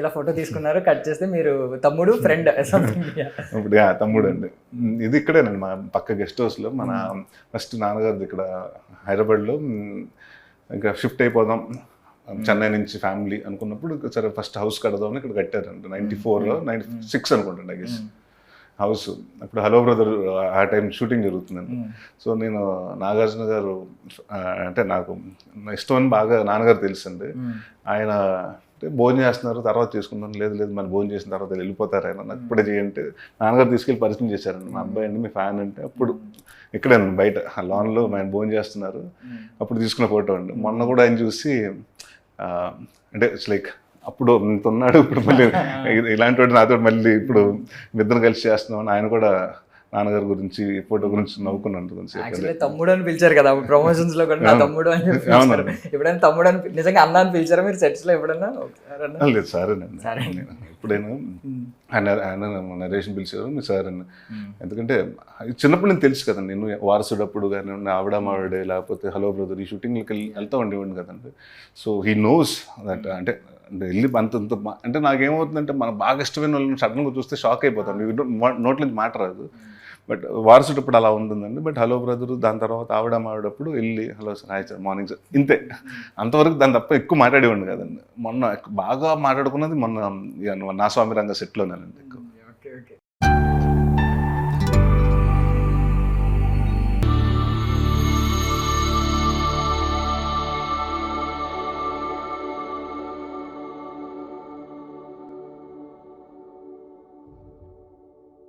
ఇలా ఫోటో తీసుకున్నారు. కట్ చేస్తే మీరు తమ్ముడు ఫ్రెండ్ ఇప్పుడు తమ్ముడు అండి. ఇది ఇక్కడేనండి మా పక్క గెస్ట్ హౌస్లో మన ఫస్ట్ నాన్నగారిది ఇక్కడ హైదరాబాద్లో. ఇంకా షిఫ్ట్ అయిపోదాం. చెన్నై నుంచి ఫ్యామిలీ అనుకున్నప్పుడు సరే ఫస్ట్ హౌస్ కడదామని ఇక్కడ కట్టారంట. నైంటీ ఫోర్లో నైంటీ సిక్స్ అనుకుంటాను ఐ గెస్ హౌస్. అప్పుడు హలో బ్రదర్ ఆ టైం షూటింగ్ జరుగుతుందండి. సో నేను నాగార్జున గారు అంటే నాకు ఇష్టం అని బాగా నాన్నగారు తెలుసండి. ఆయన అంటే భోజనం చేస్తున్నారు తర్వాత తీసుకుంటాను లేదు లేదు మరి భోజనం చేసిన తర్వాత వెళ్ళిపోతారు ఆయన. నాకు ఇప్పుడే చేయంటే నాన్నగారు తీసుకెళ్ళి పరిచయం చేశారండి. మా అబ్బాయి అండి మీ ఫ్యాన్ అంటే అప్పుడు ఇక్కడే బయట. లాన్లో ఆయన భోజనం చేస్తున్నారు. అప్పుడు తీసుకున్న ఫోటో అండి. మొన్న కూడా ఆయన చూసి అంటే ఇట్స్ లైక్ అప్పుడు ఉన్నాడు ఇప్పుడు మళ్ళీ ఇలాంటి వాడు నాతో మళ్ళీ ఇప్పుడు ఇద్దరు కలిసి చేస్తున్నాం అని ఆయన కూడా నాన్నగారి గురించి ఫోటో గురించి నవ్వుకున్నాను కొంచెం తమ్ముడు అని పిలిచారు కదా ప్రమోషన్స్లో కూడా. తమ్ముడు అని ఎప్పుడైనా తమ్ముడు అని నిజంగా అన్న అని పిలిచారా మీరు సెట్స్లో అన్నా? లేదు సరేనండి ఎప్పుడైనా ఆయన ఆయన నరేషన్ పిలిచారు మీ సార్ అని ఎందుకంటే చిన్నప్పుడు నేను తెలుసు కదండి నేను వారసుడప్పుడు కానీ ఆవిడ మావిడే లేకపోతే హలో బ్రదర్ ఈ వెళ్ళి వెళ్తా ఉండేవాడిని కదండి. సో హీ నోస్ దట్ అంటే అంటే వెళ్ళి అంత అంటే నాకేమవుతుందంటే మన బాగా ఇష్టమైన వాళ్ళని సడన్గా చూస్తే షాక్ అయిపోతాం. నోట్ల నుంచి మాట రాదు. బట్ వారసుడప్పుడు అలా ఉంటుందండి. బట్ హలో బ్రదర్ దాని తర్వాత ఆవిడ మావిడప్పుడు వెళ్ళి hello sir hi sir morning sir ఇంతే. అంతవరకు దాని తప్ప ఎక్కువ మాట్లాడేవాడిని కదండి. మొన్న బాగా మాట్లాడుకున్నది మొన్న నా స్వామి రంగ సెట్లోనేనండి ఎక్కువ.